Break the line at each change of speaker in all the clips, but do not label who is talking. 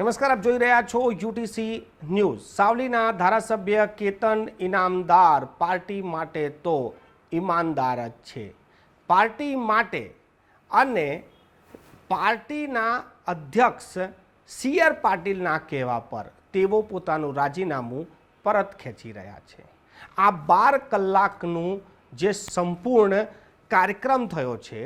નમસ્કાર, આપ જોઈ રહ્યા છો યુટીસી ન્યૂઝ. સાવલીના ધારાસભ્ય કેતન ઇનામદાર પાર્ટી માટે તો ઈમાનદાર જ છે. પાર્ટી માટે અને પાર્ટીના અધ્યક્ષ સી પાટીલના કહેવા પર તેઓ પોતાનું રાજીનામું પરત ખેંચી રહ્યા છે. આ બાર કલાકનું જે સંપૂર્ણ કાર્યક્રમ થયો છે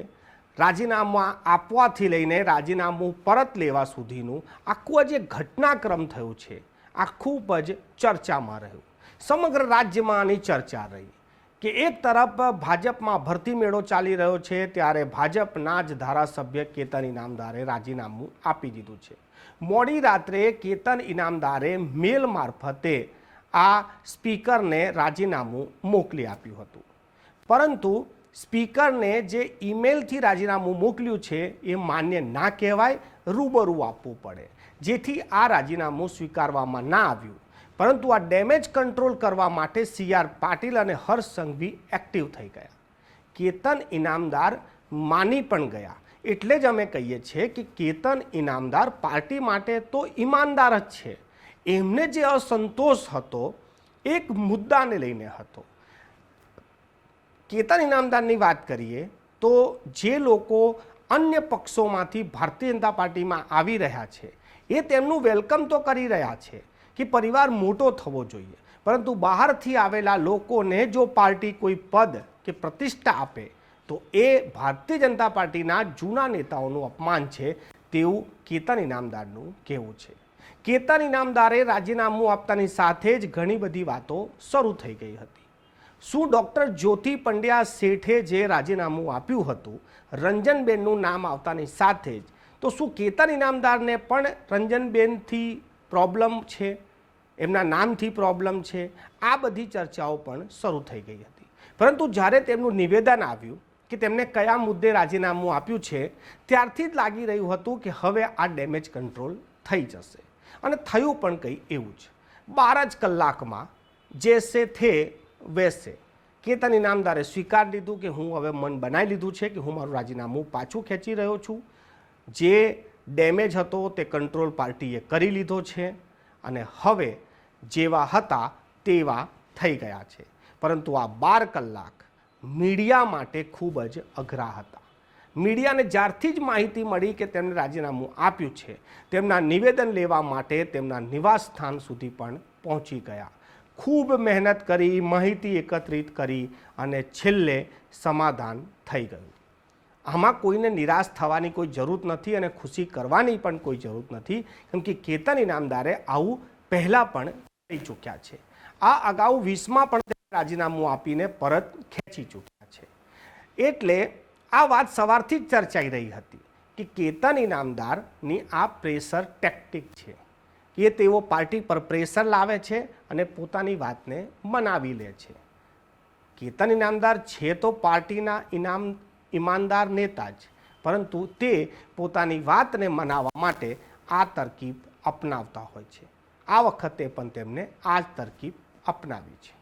રાજીનામા આપવાથી લઈને રાજીનામું પરત લેવા સુધીનું આખું જે ઘટનાક્રમ થયું છે, આ ખૂબ જ ચર્ચામાં રહ્યું. સમગ્ર રાજ્યમાં આની ચર્ચા રહી કે એક તરફ ભાજપમાં ભરતી મેળો ચાલી રહ્યો છે, ત્યારે ભાજપના જ ધારાસભ્ય કેતન ઇનામદારે રાજીનામું આપી દીધું છે. મોડી રાત્રે કેતન ઇનામદારે મેલ મારફતે આ સ્પીકરને રાજીનામું મોકલી આપ્યું હતું. પરંતુ સ્પીકરને જે ઈમેલથી રાજીનામું મોકલ્યું છે એ માન્ય ના કહેવાય, રૂબરૂ આપવું પડે. જેથી આ રાજીનામું સ્વીકારવામાં ના આવ્યું. પરંતુ આ ડેમેજ કંટ્રોલ કરવા માટે સી આર પાટીલ અને હર્ષ સંઘવી એક્ટિવ થઈ ગયા. કેતન ઇનામદાર માની પણ ગયા. એટલે જ અમે કહીએ છીએ કે કેતન ઇનામદાર પાર્ટી માટે તો ઈમાનદાર જ છે. એમને જે અસંતોષ હતો, એક મુદ્દાને લઈને હતો. કેતન ઇનામદારની વાત કરીએ, તો જે લોકો અન્ય પક્ષોમાંથી ભારતીય જનતા પાર્ટીમાં આવી રહ્યા છે, એ તેમનું વેલકમ તો કરી રહ્યા છે કે પરિવાર મોટો થવો જોઈએ. પરંતુ બહારથી આવેલા લોકોને જો પાર્ટી કોઈ પદ કે પ્રતિષ્ઠા આપે, તો એ ભારતીય જનતા પાર્ટીના જૂના નેતાઓનું અપમાન છે તેવું કેતન ઇનામદારનું કહેવું છે. કેતન ઇનામદારે રાજીનામું આપતાની સાથે જ ઘણી બધી વાતો શરૂ થઈ ગઈ હતી. શું ડૉક્ટર જ્યોતિ પંડ્યા શેઠે જે રાજીનામું આપ્યું હતું, રંજનબેનનું નામ આવતાની સાથે જ? તો શું કેતન ઇનામદારને પણ રંજનબેનથી પ્રોબ્લેમ છે? એમના નામથી પ્રોબ્લેમ છે? આ બધી ચર્ચાઓ પણ શરૂ થઈ ગઈ હતી. પરંતુ જ્યારે તેમનું નિવેદન આવ્યું કે તેમને કયા મુદ્દે રાજીનામું આપ્યું છે, ત્યારથી જ લાગી રહ્યું હતું કે હવે આ ડેમેજ કંટ્રોલ થઈ જશે. અને થયું પણ કંઈ એવું જ. બાર જ કલાકમાં જે સે થે વેસે કેતન ઇનામદારે સ્વીકાર લીધું કે હું હવે મન બનાવી લીધું છે કે હું મારું રાજીનામું પાછું ખેંચી રહ્યો છું. જે ડેમેજ હતો તે કંટ્રોલ પાર્ટીએ કરી લીધો છે અને હવે જેવા હતા તેવા થઈ ગયા છે. પરંતુ આ બાર કલાક મીડિયા માટે ખૂબ જ અઘરા હતા. મીડિયાને જ્યારથી જ માહિતી મળી કે તેમને રાજીનામું આપ્યું છે, તેમના નિવેદન લેવા માટે તેમના નિવાસ સ્થાન સુધી પણ પહોંચી ગયા. ખૂબ મહેનત કરી, માહિતી એકત્રિત કરી અને છેલ્લે સમાધાન થઈ ગયું. આમાં કોઈને નિરાશ થવાની કોઈ જરૂર નથી અને ખુશી કરવાની પણ કોઈ જરૂર નથી, કેમ કે કેતન ઇનામદારે આવું પહેલાં પણ કરી ચૂક્યા છે. આ અગાઉ વીસમાં પણ રાજીનામું આપીને પરત ખેંચી ચૂક્યા છે. એટલે આ વાત સવારથી જ ચર્ચાઈ રહી હતી કે કેતન ઇનામદારની આ પ્રેશર ટેક્ટિક છે. એ તેઓ પાર્ટી પર પ્રેશર લાવે છે અને પોતાની વાતને મનાવી લે છે. કેતન ઇનામદાર છે તો પાર્ટીના ઇનામ, ઈમાનદાર નેતા જ, પરંતુ તે પોતાની વાતને મનાવવા માટે આ તરકીબ અપનાવતા હોય છે. આ વખતે પણ તેમને આ જ તરકીબ અપનાવી છે.